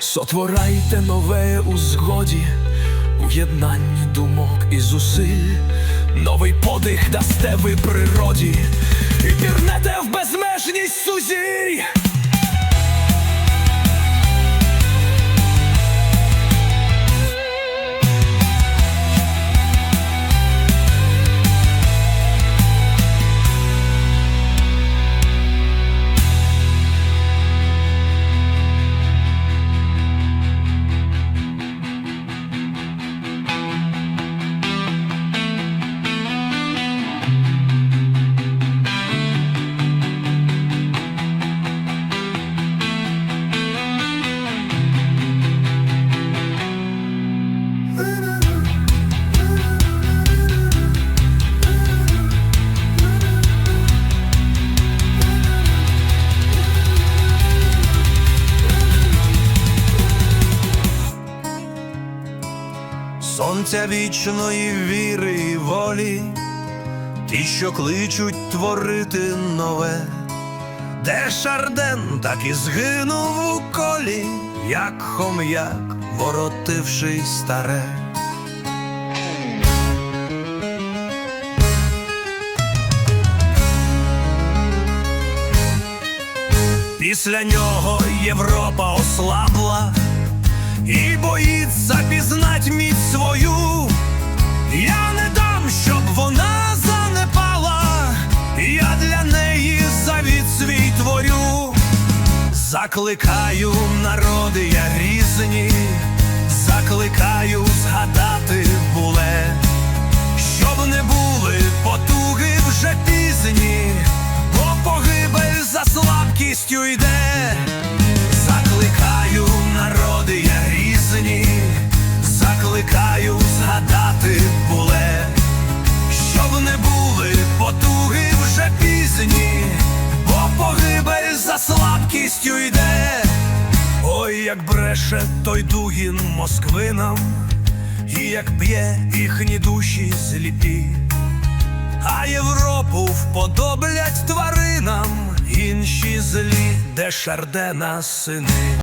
Сотворайте нове у згоді, у єднанні думок і зусиль, новий подих дасте ви природі, і пірнете в безмежність сузір'я. Сонця вічної віри і волі, ті, що кличуть творити нове, де Шарден так і згинув у колі, як хом'як, воротивши старе. Після нього Європа ослабла і боїться пізнать міць Закликаю народи я різні, закликаю згадати буле, щоб не були потуги вже пізні, бо погибель за слабкістю йде. Як бреше той дугін москвинам, і як б'є їхні душі зліпі, а Європу вподоблять тваринам, інші злі, де шардена сини.